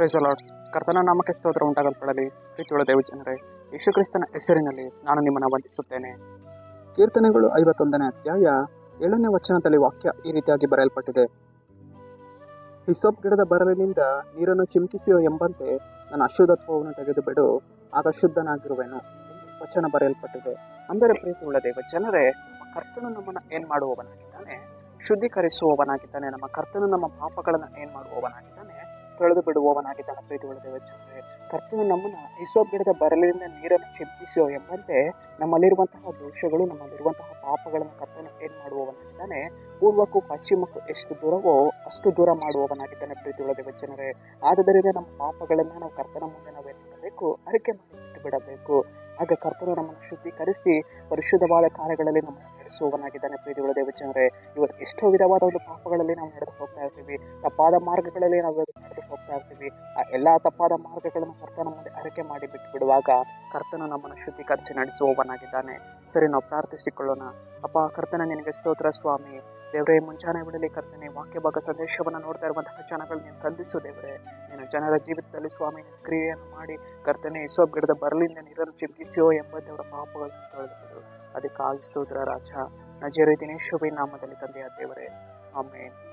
Price ಅಲಾಡ್ ಕರ್ತನ ನಾಮಕ್ಕೆ ಸ್ತೋತ್ರ ಉಂಟಾಗಲ್ಪಡಲಿ ಪ್ರೀತಿಯುಳ್ಳ ದೇವ ಜನರೇ, ಯೇಸು ಕ್ರಿಸ್ತನ ಹೆಸರಿನಲ್ಲಿ ನಾನು ನಿಮ್ಮನ್ನು ವಂದಿಸುತ್ತೇನೆ. ಕೀರ್ತನೆಗಳು ಐವತ್ತೊಂದನೇ ಅಧ್ಯಾಯ ಏಳನೇ ವಚನದಲ್ಲಿ ವಾಕ್ಯ ಈ ರೀತಿಯಾಗಿ ಬರೆಯಲ್ಪಟ್ಟಿದೆ. ಹಿಸೋಪ್ ಗಿಡದ ಬರಲಿನಿಂದ ನೀರನ್ನು ಚಿಮುಕಿಸಿಯೋ ಎಂಬಂತೆ ನನ್ನ ಅಶುದ್ಧತ್ವವನ್ನು ತೆಗೆದು ಬಿಡು ಆಗ ಶುದ್ಧನಾಗಿರುವೆನು ವಚನ ಬರೆಯಲ್ಪಟ್ಟಿದೆ. ಅಂದರೆ ಪ್ರೀತಿಯುಳ್ಳ ದೇವ ಜನರೇ, ನಮ್ಮ ಕರ್ತನು ನಮ್ಮನ್ನು ಏನು ಮಾಡುವವನಾಗಿದ್ದಾನೆ? ಶುದ್ಧೀಕರಿಸುವವನಾಗಿದ್ದಾನೆ, ನಮ್ಮ ಕರ್ತನು ನಮ್ಮ ಪಾಪಗಳನ್ನು ಏನು ಮಾಡುವವನಾಗಿದ್ದಾನೆ? ತೊಳೆದು ಬಿಡುವವನಾಗಿದ್ದಾನೆ ಪ್ರೀತಿ ದೇವ ಜನರೇ ಕರ್ತನು ನಮ್ಮನ್ನ ಐಸೋ ಗಿಡದ ಬರಲಿನಿಂದ ನೀರನ್ನು ಚಿಪ್ಪಿಸೋ ಎಂಬಂತೆ ನಮ್ಮಲ್ಲಿರುವಂತಹ ದೋಷಗಳು, ನಮ್ಮಲ್ಲಿರುವಂತಹ ಪಾಪಗಳನ್ನು ಕರ್ತನು ಏನು ಮಾಡುವವನಾಗಿದ್ದಾನೆ ಪೂರ್ವಕ್ಕೂ ಪಶ್ಚಿಮಕ್ಕೂ ಎಷ್ಟು ದೂರವೋ ಅಷ್ಟು ದೂರ ಮಾಡುವವನಾಗಿದ್ದಾನೆ ಪ್ರೀತಿ ದೇವ ಆದ್ದರಿಂದ ನಮ್ಮ ಪಾಪಗಳನ್ನು ನಾವು ಕರ್ತನ ಮುಂದೆ ನಾವೇನು ಮಾಡಬೇಕು ಅರಿಕೆ ಮಾಡಿ ಬಿಟ್ಟು ಬಿಡಬೇಕು ಆಗ ಕರ್ತನು ನಮ್ಮನ್ನು ಶುದ್ಧೀಕರಿಸಿ ಪರಿಶುದ್ಧವಾದ ಕಾರ್ಯಗಳಲ್ಲಿ ನಮ್ಮನ್ನು ನಡೆಸುವವನಾಗಿದ್ದಾನೆ ಪ್ರೀತಿಗಳು ದೇವಚಂದ್ರೆ ಇವತ್ತು ಎಷ್ಟೋ ವಿಧವಾದ ಒಂದು ಪಾಪಗಳಲ್ಲಿ ನಾವು ನಡೆದು ಹೋಗ್ತಾ ಇರ್ತೀವಿ. ತಪ್ಪಾದ ಮಾರ್ಗಗಳಲ್ಲಿ ನಾವು ನಡೆದು ಹೋಗ್ತಾ ಇರ್ತೀವಿ. ಆ ಎಲ್ಲಾ ತಪ್ಪಾದ ಮಾರ್ಗಗಳನ್ನು ಕರ್ತನ ಮುಂದೆ ಅರಿಕೆ ಮಾಡಿ ಬಿಟ್ಟು ಬಿಡುವಾಗ ಕರ್ತನ ನಮ್ಮನ್ನು ಶುದ್ಧೀಕರಿಸಿ ನಡೆಸುವವನಾಗಿದ್ದಾನೆ. ಸರಿ, ನಾವು ಪ್ರಾರ್ಥಿಸಿಕೊಳ್ಳೋಣ. ಅಪ್ಪ, ಕರ್ತನ, ನಿನಗೆ ಸ್ತೋತ್ರ ಸ್ವಾಮಿ. ದೇವರೇ, ಮುಂಜಾನೆ ಬಿಡಲಿ ಕರ್ತನೆ ವಾಕ್ಯ ಭಾಗ ಸಂದೇಶವನ್ನು ನೋಡ್ತಾ ಇರುವಂತಹ ಜನಗಳು ನೀನು ಸಂಧಿಸು ದೇವರೇ. ನೀನು ಜನರ ಜೀವಿತದಲ್ಲಿ ಸ್ವಾಮಿ ಕ್ರಿಯೆಯನ್ನು ಮಾಡಿ ಕರ್ತನೆ ಯಶೋ ಗಿಡದ ಬರಲಿಂದ ನೀರನ್ನು ಚಿಮ್ಕಿಸಿಯೋ ಎಂಬಂತೆ ಅವರ ಪಾಪಗಳನ್ನು ತೊಳೆದು ಅದಕ್ಕಾಗಿ ಸ್ತೋತ್ರ ರಾಜ. ನಜರೇತಿನೇ ಶುಭಿ ನಾಮದಲ್ಲಿ ತಂದೆಯ ದೇವರೇ. ಆಮೇನ್.